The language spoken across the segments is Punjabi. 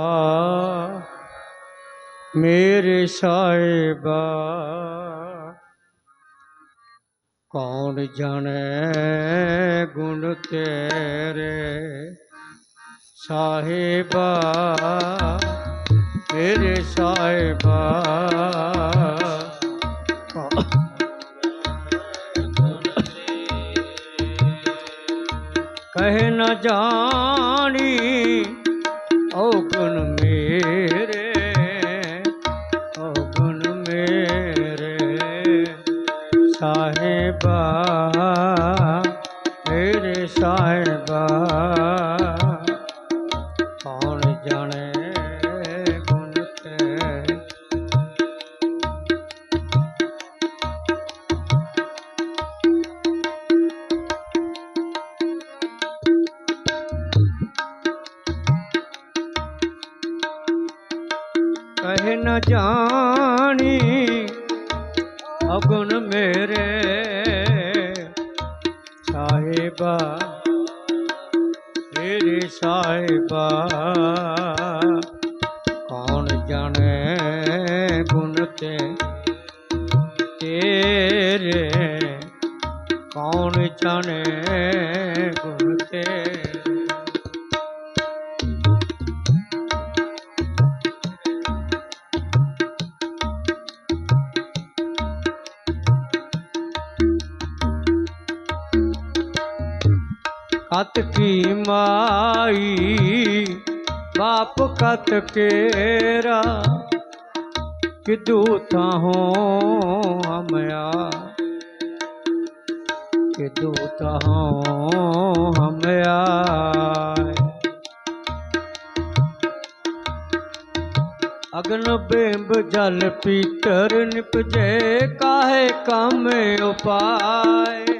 ਆ। ਮੇਰੇ ਸਾਹਿਬਾ ਕੌਣ ਜਾਣੇ ਗੁਣ ਤੇਰੇ? ਸਾਹਿਬਾ ਮੇਰੇ ਸਾਹਿਬਾ ਕੌਣ ਕਹਿ ਨ ਜਾਣੀ ਸਾਹਿਬਾ ਮੇਰੇ ਸਾਹਿਬਾ ਕੌਣ ਜਾਣੇ ਕਤ ਕੀ ਮਾਈ? ਬਾਪ ਕਤ ਕੇਰਾ? ਕਿਦੂ ਤਾਹੋਂ ਹਮਿਆ? ਕਿਦੂ ਤਾਹੋਂ ਹਮਿਆ? ਅਗਨ ਬਿੰਬ ਜਲ ਪੀਤਰ ਨਿਪਜੇ, ਕਾਹੇ ਕੰਮ ਉਪਾਏ?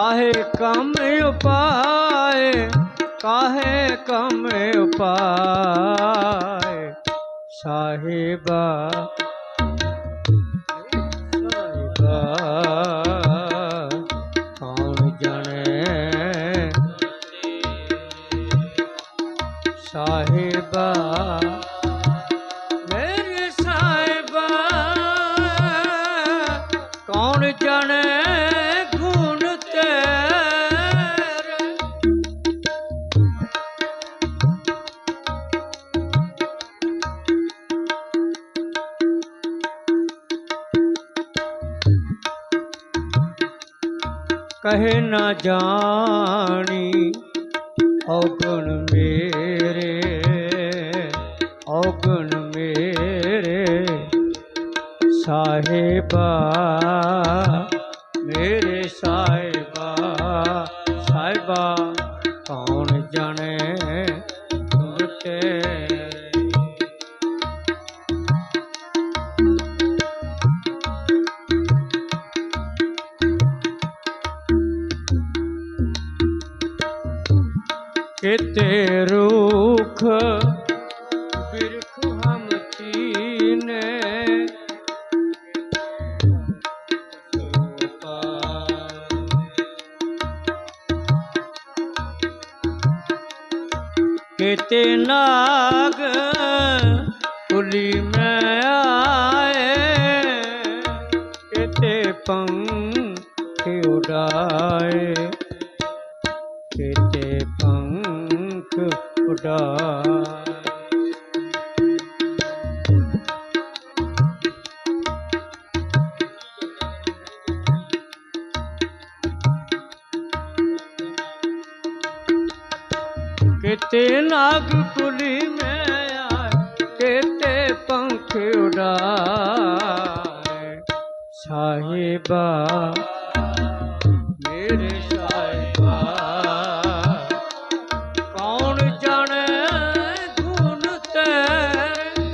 ਕਾਹੇ ਕੰਮ ਉਪਾਏ ਕਾਹੇ ਕੰਮ ਉਪਾਏ। ਸਾਹਿਬਾ ਕਹੇ ਨਾ ਜਾਣੀ ਔਗਣ ਮੇਰੇ ਔਗਣ ਮੇਰੇ। ਸਾਹਿਬਾ ਮੇਰੇ ਸਾਹਿਬ ਕਿਤੇ ਰੁਖ ਬਿਰਖ ਹਮ ਤੀਨੇ ਕਿਤੇ ਨਾਗ ਕੁਲੀ ਮੈਂ ਆਏ ਕਿਤੇ ਪੰਖ ਉਡਾਏ। ਕਿਤੇ ਨਾਗ ਕੁਲੀ ਮੈਂ ਤੇ ਕਿਤੇ ਪੰਖ ਉਡਾਏ ਸਾਹਿਬਾ, ਮੇਰੇ ਸਾਹਿਬਾ, ਕੌਣ ਜਾਣੇ ਗੁਣ ਤੇਰੇ?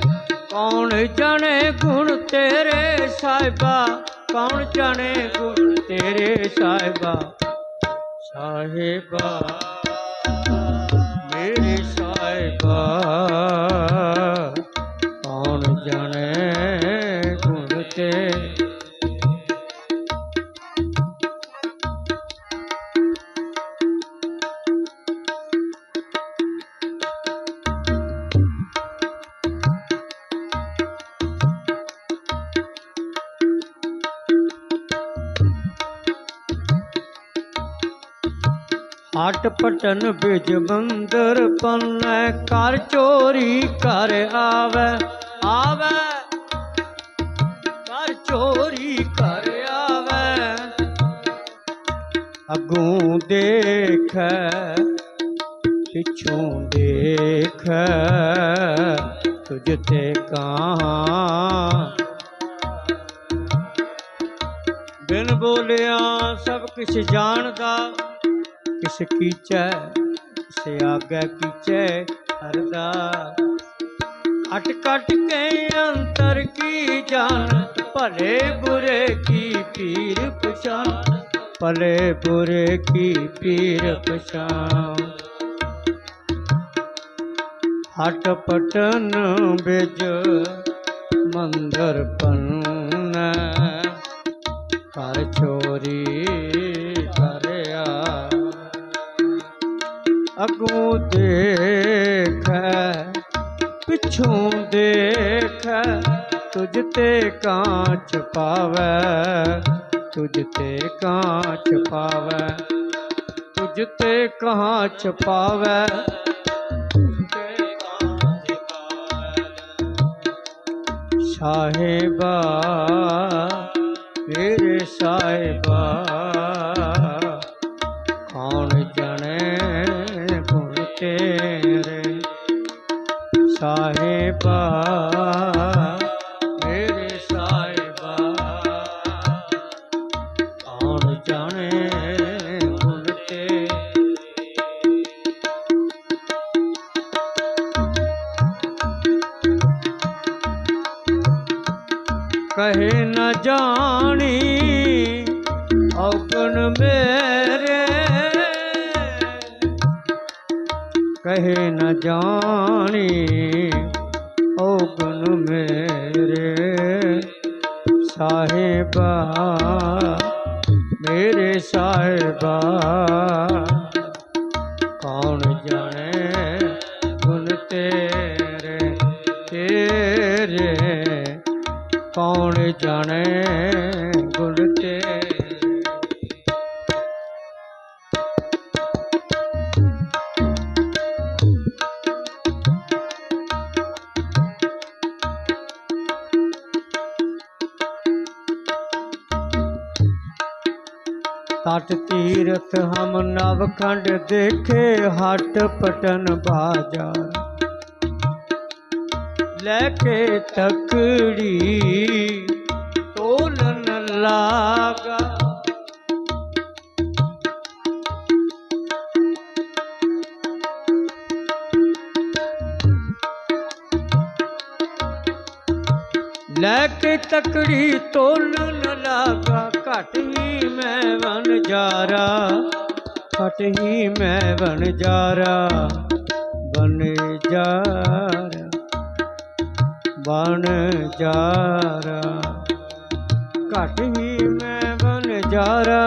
ਕੌਣ ਜਾਣੇ ਗੁਣ ਤੇਰੇ ਸਾਹਿਬਾ? ਕੌਣ ਜਾਣੇ ਗੁਣ ਤੇਰੇ ਸਾਹਿਬਾ? ਸਾਹਿਬਾ ਹਟ ਪਟਨ ਬਿਜ ਮੰਦਰ ਪੰਨੈ ਕਰ ਚੋਰੀ ਕਰ ਆਵੇ। ਆਵੇ। ਕਰ ਚੋਰੀ ਕਰ ਆਵੇ। ਅਗੋਂ ਦੇਖੈ, ਪਿਛੋਂ ਦੇਖੈ, ਤੁਝ ਤੇ ਕਹਾਂ ਬਿਨ ਬੋਲਿਆ ਸਭ ਕੁਛ ਜਾਣਦਾ। ਕਿਸ ਕੀਚੈ ਕਿਸ ਆਗੇ ਕੀਚੈ ਹਰਦਾ ਅਟ ਕਟ ਕੇ ਅੰਤਰ ਕੀ ਜਾਣ ਭਲੇ ਬੁਰੇ ਕੀ ਪੀਰ ਪਛਾਨ ਭਲੇ ਬੁਰੇ ਕੀ ਪੀਰ ਪਛਾਨ ਹਟ ਪਟਨ ਬਿਜ ਮੰਦਰ ਪੰਨੈ ਕਰ ਅਗੋਂ ਦੇਖੈ, ਪਿਛੋਂ ਦੇਖੈ, ਤੁਝ ਤੇ ਕਾਂਚ ਪਾਵੈ, ਤੁਝ ਤੇ ਕਾਂਚ ਪਾਵੈ, ਤੁਝ ਤੇ ਕਾਂਚ ਪਾਵੈ। ਤੁਝ ਤੇ ਕਾਂਚ ਸਾਹਿਬਾ ਮੇਰੇ ਸਾਹਿਬਾ ਸਾਹਿਬਾ ਮੇਰੇ ਸਾਹਿਬਾ ਕੌਣ ਜਾਣੇ ਗੁਣ ਤੇਰੇ ਕਹੇ ਨ ਜਾਣੀ ਔਗਣ ਮੇਰੇ ਕਹੇ ਨ ਜਾਣੀ ਔਗਣ ਮੇਰੇ ਸਾਹਿਬਾ ਮੇਰੇ ਸਾਹਿਬਾ। ਕੌਣ ਜਾਣੇ ਗੁਣ ਤੇਰੇ ਤੇਰੇ? ਕੌਣ ਜਾਣੇ ਤਟ ਤੀਰਥ ਹਮ ਨਵਖੰਡ ਦੇਖੇ ਹਟ ਪਟਨ ਬਾਜਾਰ ਲੈ ਕੇ ਤਕੜੀ ਤੋਲਨ ਲਾਗਾ ਲੈ ਕੇ ਮੈਂ ਵਨ ਜਾਰਾ ਘਟ ਹੀ ਮੈਂ ਵਨ ਜਾਰਾ ਬਨ ਜਾਰਾ ਬਨ ਜਾਰਾ। ਘਟ ਹੀ ਮੈਂ ਬਨ ਜਾਰਾ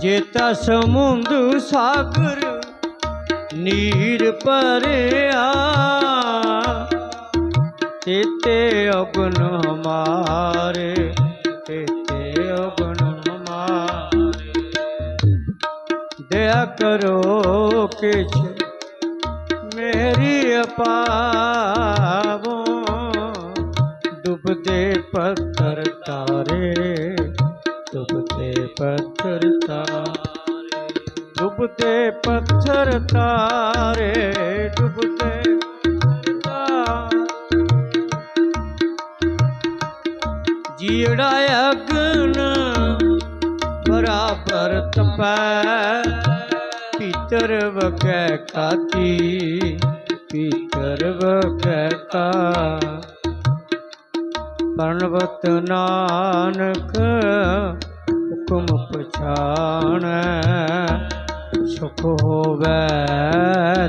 ਜੇਤਾ ਸਮੁੰਦ ਸਾਗਰ ਨੀਰ ਭਰਿਆ ਤੇਤੇ ਅਗਨ ਹਮਾਰੇ ਤੇਤੇ ਅਗਨ ਹਮਾਰੇ। ਦਇਆ ਕਰੋ ਕਿਛ ਮੇਰੀ ਅਪਾਵੋ ਡੁੱਬਦੇ ਪੱਥਰ ਤਾਰੇ, ਡੁੱਬਦੇ ਤਾਰੇ। ਜੀੜਾ ਅਗਨ ਬਰਾਬਰ ਤਪੈ, ਪੀਤਰ ਵਗੈ ਕਾਤੀ, ਪੀਤਰ ਵਗੈ ਕਾ ਪਰਨਵਤ ਨਾਨਕ ਹੁਕਮ ਪਛਾਣੈ। ਸੁਖ ਹੋਵੈ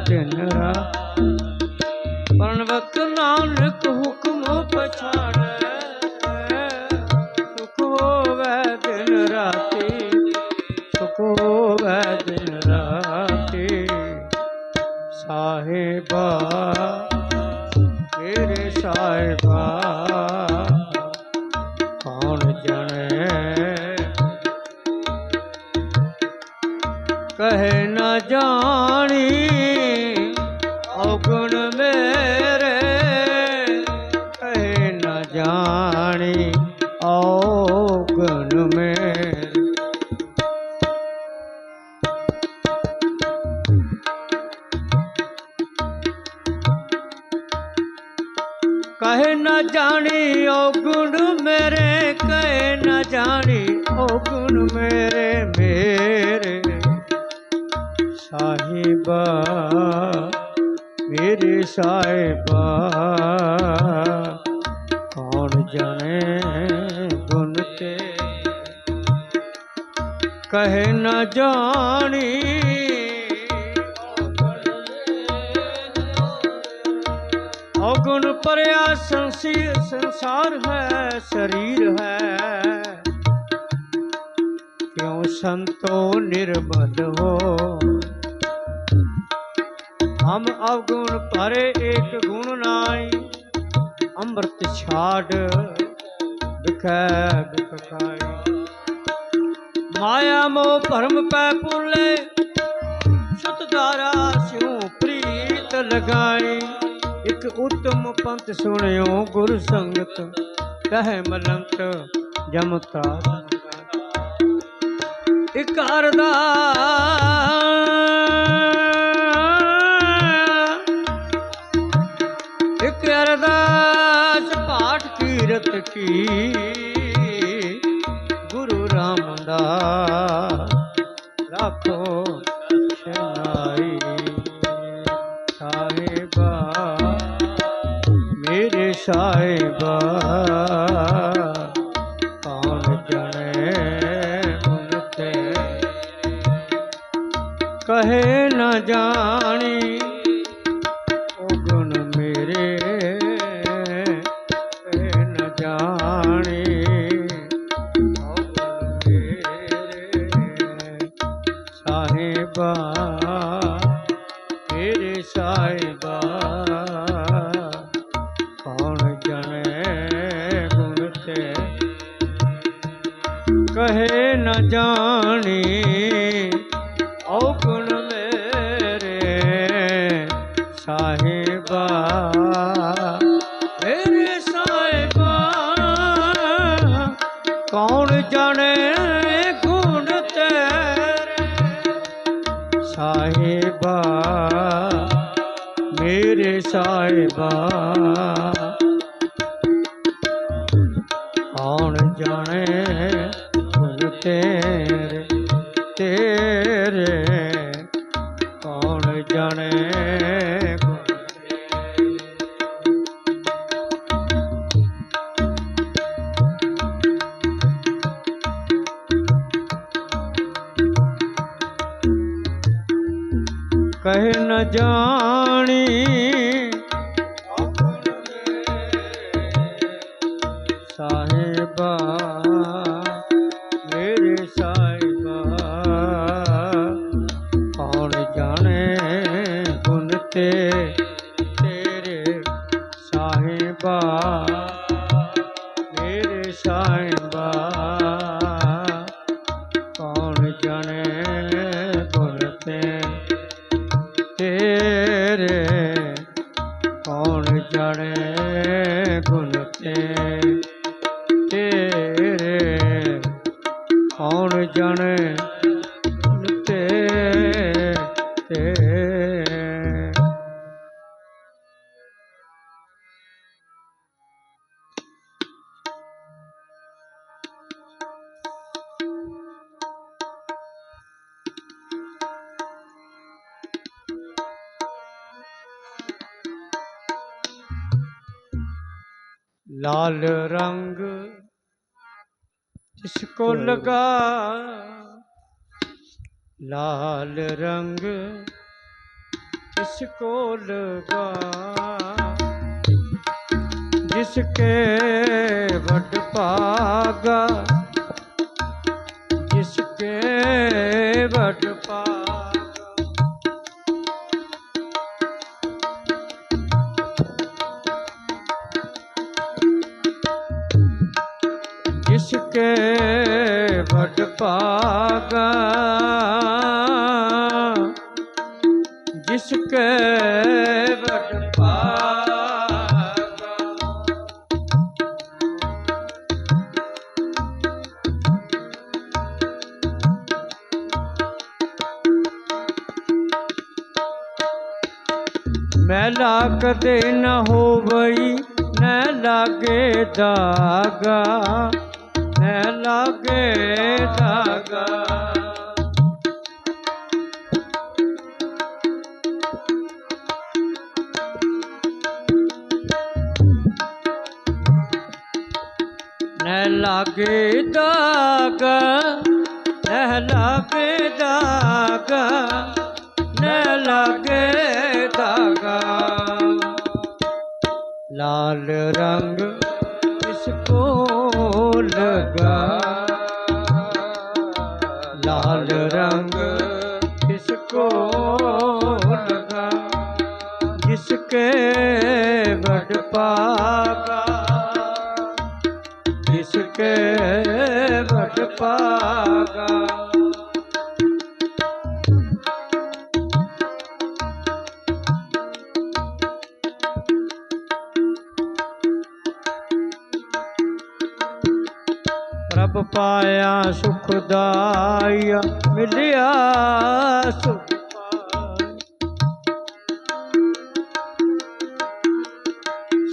ਦਿਨ ਰਾਤ। ਪਰਨਵਤ ਨਾਨਕ ਹੁਕਮ ਕਹੇ ਨਾ ਜਾਣੀ। ਔਗੁਣ ਪਰਿਆ ਸੰਸੀ ਸੰਸਾਰ ਹੈ, ਸਰੀਰ ਹੈ। ਕਿਉ ਸੰਤੋ ਨਿਰਮਲ ਹੋ? ਹਮ ਅਵਗੁਣ ਪਰੇ ਏਕ ਗੁਣ ਨਾਈ ਅੰਮ੍ਰਿਤ ਛਾੜ ਬਿਖੈ ਬਿਖ ਮਾਇਆ ਮੋਹ ਭਰਮ ਪੈ ਪੁਰਲੇ ਸੁਤ ਸਿਉ ਪ੍ਰੀਤ ਲਗਾਈ। ਇਕ ਉਤਮ ਪੰਥ ਸੁਣਿਓ ਗੁਰ ਸੰਗਤ। ਕਹੇ ਮਲੰਤ ਜਮਤਾ ਤਰਾਸ ਇਕ ਅਰਦਾ ਕਹੇ ਸਾਹਿਬਾ ਕੌਣ ਜਾਣੇ ਗੁਣ ਤੇਰੇ लाल रंग जिसको लगा लाल रंग जिसको लगा जिसके वड पागा जिसके वड पागा ਪਾਗਾ ਜਿਸ ਕੇ ਵਡ ਪਾਗਾ ਮੈਲਾ ਕਦੇ ਨਾ ਹੋਵਈ ਨ ਲਾਗੇ ਦਾਗਾ। ਨ ਲਾਗੇ ਲਾਗੇ ਦਾਗਾ ਨ ਲਾਗੇ ਦਾਗਾ ਨ ਲਾਗੇ ਦਾਗਾ। ਲਾਲ ਰੰਗ ਵਡ ਪਾਗਾ ਪ੍ਰਭ ਪਾਇਆ ਸੁਖਦਾਇਆ ਮਿਲਿਆ ਸੁਖ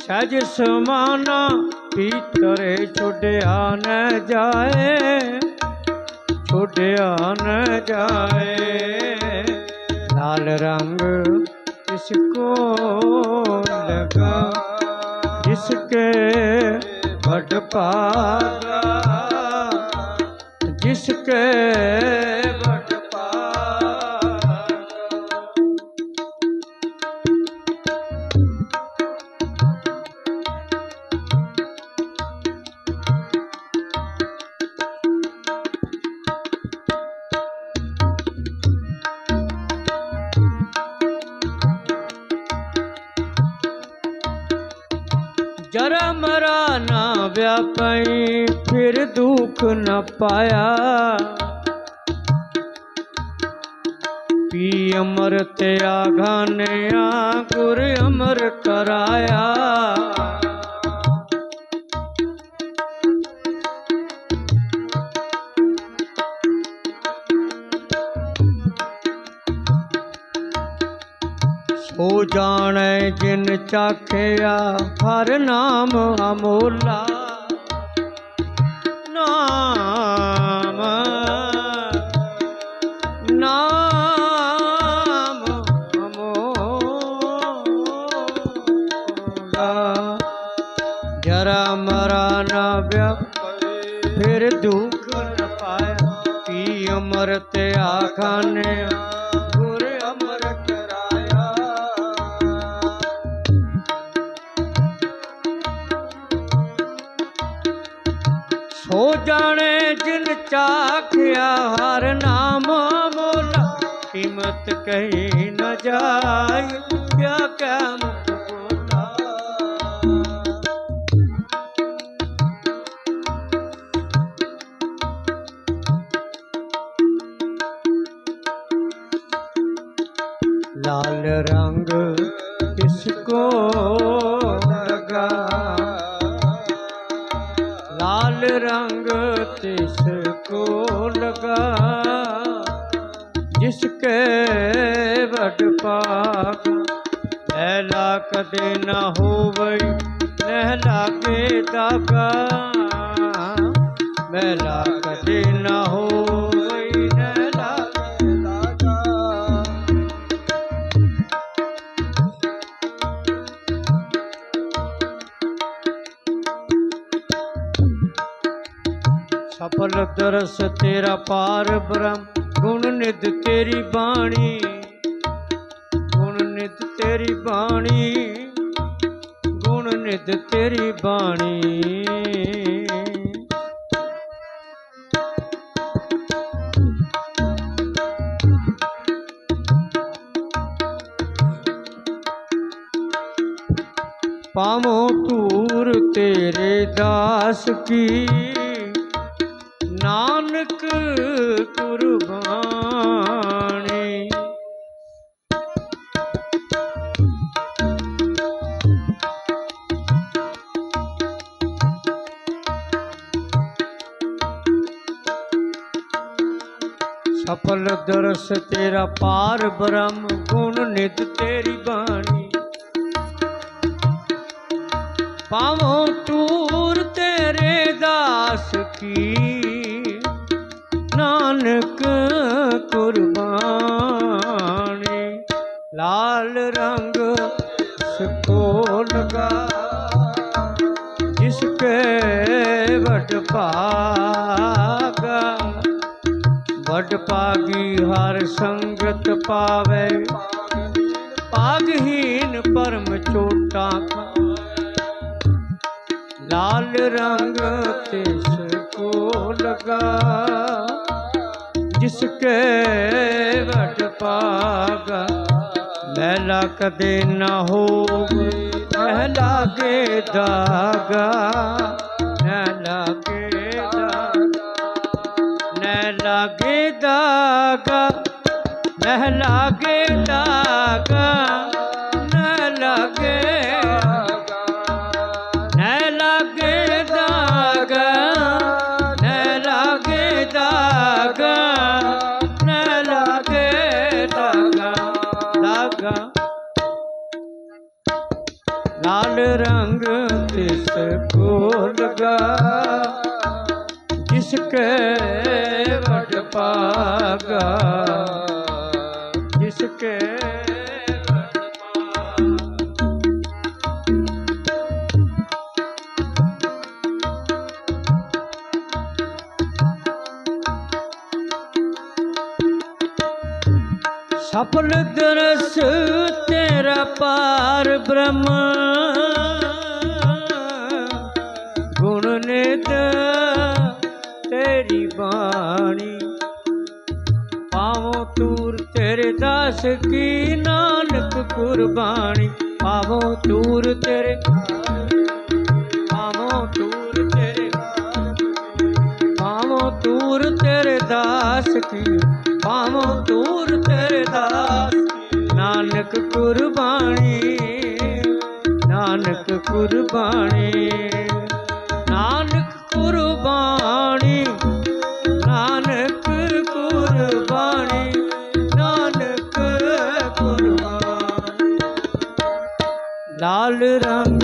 ਸਜ ਸਮਾਨਾ ਭੀਤਰੇ ਛੁੱਡਿਆ ਨ ਜਾਏ, ਛੁੱਡਿਆ ਨ ਜਾਏ। ਲਾਲ ਰੰਗ ਇਸ ਲਗਾ ਜਿਸ ਕੇ ਵਡ ਪਾਗਾ ਜਿਸ ਕੇ ਮਰਾ ਨਾ ਵਿਆਪਈ ਫਿਰ ਦੁੱਖ ਨ ਪਾਇਆ। ਪੀ ਅਮਰਤ ਆਘਾਨਿਆ ਗੁਰ ਅਮਰ ਕਰਾਇਆ। ਸੋ ਜਾਣੈ ਜਿਨ ਚਾਖਿਆ, ਹਰ ਨਾਮ ਅਮੋਲਾ। ਨਾਮ ਨਾਮ ਅਮੋਲਾ। ਜਰਾ ਮਰਾ ਨਾ ਵਿਆਪੇ ਫਿਰ ਦੁੱਖ ਨ ਪਾਇਆ, ਕੀ ਤੇ ਆਖਾਨਿਆ। लाल रंग किसको लगा लाल रंग तिसको लगा जिसके वड पाग लैला कदे न होवई लहला के दागा मैला कदे न होवई ਸਫਲ ਦਰਸ ਤੇਰਾ ਪਾਰ ਬ੍ਰਹਮ, ਗੁਣ ਨਿਧ ਤੇਰੀ ਬਾਣੀ। ਗੁਣ ਨਿਧ ਤੇਰੀ ਬਾਣੀ, ਗੁਣ ਨਿਧ ਤੇਰੀ ਬਾਣੀ। ਪਾਵੋ ਧੂਰ ਤੇਰੇ ਦਾਸ ਕੀ। ਸਫਲ ਦਰਸ ਤੇਰਾ ਪਾਰ ਬ੍ਰਹਮ, ਗੁਣ ਨਿਤ ਤੇਰੀ ਬਾਣੀ। ਪਾਵੋ ਤੂਰ ਤੇਰੇ ਦਾਸ ਕੀ। ਨਾਨਕ ਕੁਰਬਾਨੀ, ਲਾਲ ਰੰਗ ਸਕੋ ਲਗਾ ਜਿਸ ਕੇ ਵਡ ਭਾਗਾ ਵਡ ਪਾਗੀ ਹਰ ਸੰਗਤ ਪਾਵੇ। ਪਾਗਹੀਨ ਪਰਮ ਚੋਟਾ ਲਾਲ ਰੰਗ ਤਿਸ ਕੋ ਲਗਾ। ਜਿਸ ਕੇ ਵਡ ਪਾਗਾ। ਮਹਿਲਾ ਕਦੇ ਨਾ ਹੋਵੇ ਮਹਿ ਲਾਗੇ ਦਾਗਾ। ਨਹਿ ਲਾਗੇ ਦਾਗਾ ਨੈ ਲਾਗੇ ਨੈ ਲਾਗੇ ਦਾਗਾ ਨੈ ਲਾਗੇ ਦਾਗਾ ਨੈ ਲਾਗੇ ਦਾਗਾ ਦਾਗਾ ਲਾਲ ਰੰਗ ਤਿਸ ਕੋ ਲਗਾ ਜਿਸਕੇ ਵਡ ਪਾਗਾ। ਜਿਸਕੇ ਵਡ ਸਫਲ ਦਰਸ ਤੇਰਾ ਪਾਰ ਬ੍ਰਹਮ। ਦਾਸ ਕੀ ਨਾਨਕ ਕੁਰਬਾਨੀ ਪਾਵੋ ਤੂਰ ਤੇਰੇ ਪਾਵੋ ਤੂਰ ਤੇਰੇ ਪਾਵੋ ਤੂਰ ਤੇਰੇ ਦਾਸ ਕੀ ਪਾਵੋ ਤੂਰ ਤੇਰੇ ਦਾਸ ਨਾਨਕ ਕੁਰਬਾਨੀ ਨਾਨਕ ਕੁਰਬਾਨੀ, ਨਾਨਕ ਲਾਲ ਰੰਗ